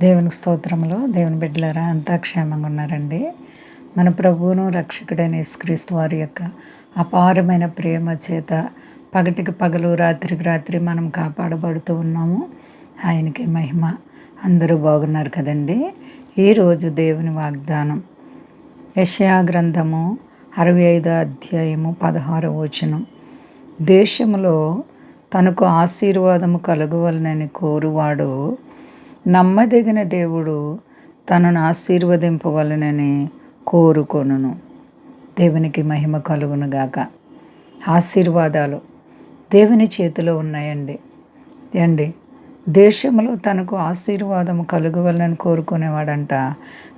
దేవునికి స్తోత్రంలో దేవుని బిడ్డలారా అంతా క్షేమంగా ఉన్నారండి. మన ప్రభువును రక్షకుడైన యేసుక్రీస్తు వారి యొక్క అపారమైన ప్రేమ చేత పగటికి పగలు రాత్రికి రాత్రి మనం కాపాడబడుతూ ఉన్నాము. ఆయనకి మహిమ. అందరూ బాగున్నారు కదండి. ఈరోజు దేవుని వాగ్దానం. యషయా గ్రంథము అరవై ఐదో అధ్యాయము పదహారవ వచనం. దేశంలో తనకు ఆశీర్వాదము కలుగవలనని కోరువాడు నమ్మదగిన దేవుడు తనను ఆశీర్వదింపవలనని కోరుకొనును. దేవునికి మహిమ కలుగును గాక ఆశీర్వాదాలు దేవుని చేతిలో ఉన్నాయండి. అండి దేశంలో తనకు ఆశీర్వాదం కలుగవలని కోరుకునేవాడంట.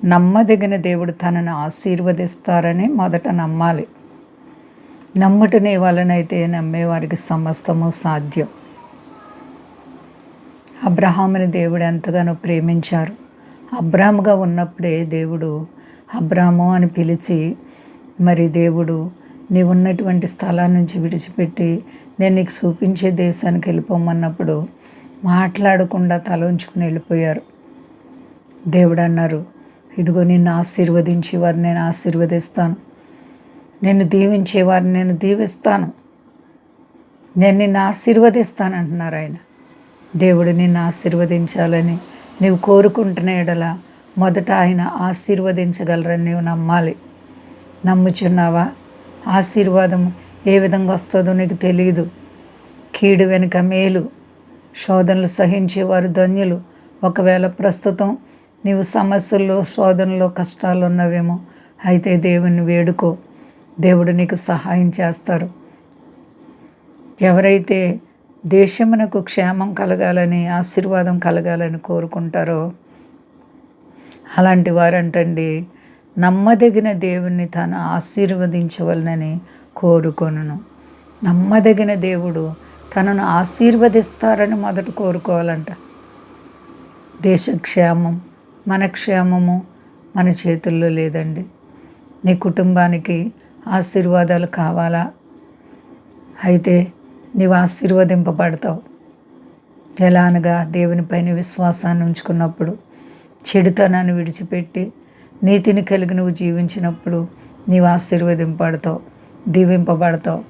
నమ్మదగిన దేవుడు తనను ఆశీర్వదిస్తారని మొదట నమ్మాలి. నమ్ముటనే వలనైతే నమ్మేవారికి సమస్తము సాధ్యం. అబ్రహాముని దేవుడు ఎంతగానో ప్రేమించారు. అబ్రాముగా ఉన్నప్పుడే దేవుడు అబ్రాహము అని పిలిచి మరి దేవుడు నీ ఉన్నటువంటి స్థలాన్ని నుంచి విడిచిపెట్టి నేను నీకు చూపించే దేశానికి వెళ్ళిపోమన్నప్పుడు మాట్లాడకుండా తల ఉంచుకుని వెళ్ళిపోయారు. దేవుడు అన్నారు ఇదిగో నిన్ను ఆశీర్వదించి వారిని నేను ఆశీర్వదిస్తాను. నిన్ను దీవించే వారిని నేను దీవిస్తాను. నేను నిన్ను ఆశీర్వదిస్తాను అంటున్నారు ఆయన. దేవుడు నిన్ను ఆశీర్వదించాలని నీవు కోరుకుంటున్న ఎడల మొదట ఆయన ఆశీర్వదించగలరని నీవు నమ్మాలి. నమ్ముచున్నావా? ఆశీర్వాదం ఏ విధంగా వస్తుందో నీకు తెలియదు కీడు వెనుక మేలు శోధనలు సహించేవారు ధన్యులు. ఒకవేళ ప్రస్తుతం నీవు సమస్యల్లో శోధనలో కష్టాలు ఉన్నవేమో అయితే దేవుని వేడుకో. దేవుడు నీకు సహాయం చేస్తారు. ఎవరైతే దేశమునకు క్షేమం కలగాలని ఆశీర్వాదం కలగాలని కోరుకుంటారో? అలాంటి వారంటండి నమ్మదగిన దేవుణ్ణి తాను ఆశీర్వదించవలనని కోరుకొనును. నమ్మదగిన దేవుడు తనను ఆశీర్వదిస్తారని మొదట కోరుకోవాలంట. దేశ క్షేమం మన క్షేమము మన చేతుల్లో లేదండి. నీ కుటుంబానికి ఆశీర్వాదాలు కావాలా? అయితే నీవు ఆశీర్వదింపబడతావు. ఎలా అనగా దేవునిపైన విశ్వాసాన్ని ఉంచుకున్నప్పుడు చెడుతనాన్ని విడిచిపెట్టి నీతిని కలిగి నువ్వు జీవించినప్పుడు నీవు ఆశీర్వదింపబడతావు దీవింపబడతావు.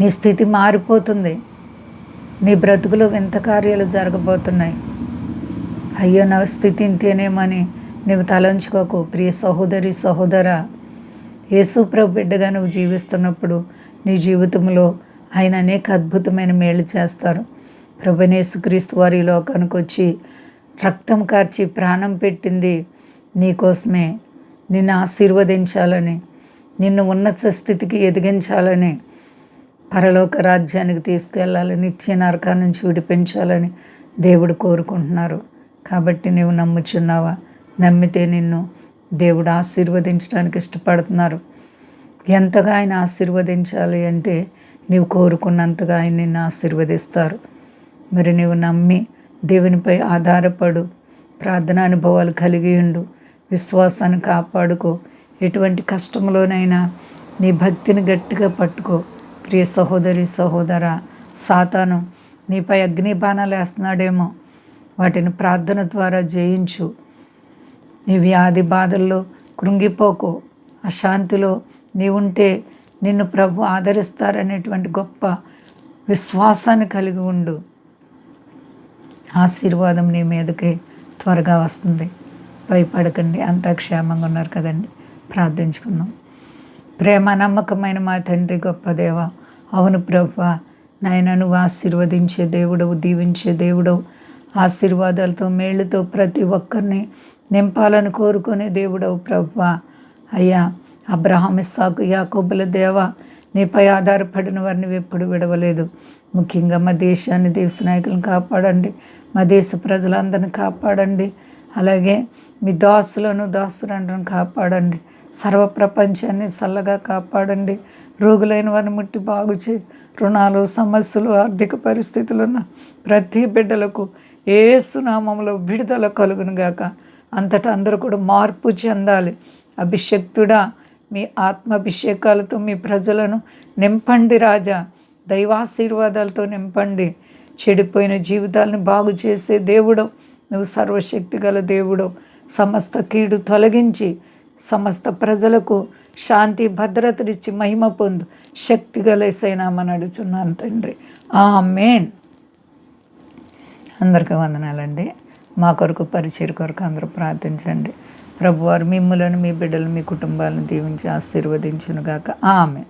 నీ స్థితి మారిపోతుంది. నీ బ్రతుకులో వింత కార్యాలు జరగబోతున్నాయి. అయ్యో నా స్థితి ఇంతేనేమని నువ్వు తలంచుకోకు. ప్రియ సహోదరి సహోదర యేసుప్రభు బిడ్డగా నువ్వు జీవిస్తున్నప్పుడు నీ జీవితంలో ఆయన అనేక అద్భుతమైన మేలు చేస్తారు. ప్రభునేసుక్రీస్తు వారి లోకానికి వచ్చి రక్తం కార్చి ప్రాణం పెట్టింది నీకోసమే నిన్ను ఆశీర్వదించాలని నిన్ను ఉన్నత స్థితికి ఎదిగించాలని పరలోక రాజ్యానికి తీసుకెళ్ళాలి నిత్య నరకా నుంచి విడిపించాలని దేవుడు కోరుకుంటున్నారు. కాబట్టి నువ్వు నమ్ముచున్నావా? నమ్మితే నిన్ను దేవుడు ఆశీర్వదించడానికి ఇష్టపడుతున్నారు. ఎంతగా ఆయన ఆశీర్వదించాలి అంటే నీవు కోరుకున్నంతగా ఆయన నిన్ను ఆశీర్వదిస్తారు. మరి నీవు నమ్మి దేవునిపై ఆధారపడు ప్రార్థన అనుభవాలు కలిగి ఉండు విశ్వాసాన్ని కాపాడుకో. ఎటువంటి కష్టంలోనైనా నీ భక్తిని గట్టిగా పట్టుకో. ప్రియ సహోదరి సహోదర సాతాను నీపై అగ్ని బాణాలు వేస్తున్నాడేమో. వాటిని ప్రార్థన ద్వారా జయించు. నీ వ్యాధి బాధల్లో కృంగిపోకు. అశాంతిలో నీవుంటే నిన్ను ప్రభు ఆదరిస్తారనేటువంటి గొప్ప విశ్వాసాన్ని కలిగి ఉండు. ఆశీర్వాదం నీ మీదకే త్వరగా వస్తుంది. భయపడకండి అంతా క్షేమంగా ఉన్నారు కదండి. ప్రార్థించుకుందాం. ప్రేమ నమ్మకమైన మా తండ్రి గొప్ప దేవ అవును ప్రభు నాయన నువ్వు ఆశీర్వదించే దేవుడవు దీవించే దేవుడవు. ఆశీర్వాదాలతో మేళ్ళతో ప్రతి ఒక్కరిని నింపాలని కోరుకునే దేవుడవు ప్రభు. అయ్యా అబ్రహాం ఇస్సాకు యాకోబుల దేవ నీపై ఆధారపడిన వారిని ఎప్పుడు విడవలేదు. ముఖ్యంగా మా దేశాన్ని దేశ నాయకులను కాపాడండి. మా దేశ ప్రజలందరిని కాపాడండి. అలాగే మీ దాసులను దాసులను కాపాడండి. సర్వ ప్రపంచాన్ని చల్లగా కాపాడండి. రోగులైన వారిని ముట్టి బాగు చే రుణాలు సమస్యలు ఆర్థిక పరిస్థితులు ఉన్న ప్రతి బిడ్డలకు ఏసునామంలో విడుదల కలుగునుగాక. అంతటా అందరూ కూడా మార్పు చెందాలి. అభిషక్తుడా మీ ఆత్మాభిషేకాలతో మీ ప్రజలను నింపండి రాజా. దైవాశీర్వాదాలతో నింపండి. చెడిపోయిన జీవితాలను బాగు చేసే దేవుడు నువ్వు సర్వశక్తి గల దేవుడు సమస్త కీడు తొలగించి సమస్త ప్రజలకు శాంతి భద్రతనిచ్చి మహిమ పొందు. శక్తి గలేసైనామని అడుగుతున్నాను తండ్రి. ఆ మేన్ అందరికీ వందనాలండి. మా కొరకు పరిచయ కొరకు అందరూ ప్రార్థించండి. ప్రభువారు మిమ్మలను మీ బిడ్డలు మీ కుటుంబాలను దీవించి ఆశీర్వదించునుగాక. ఆమె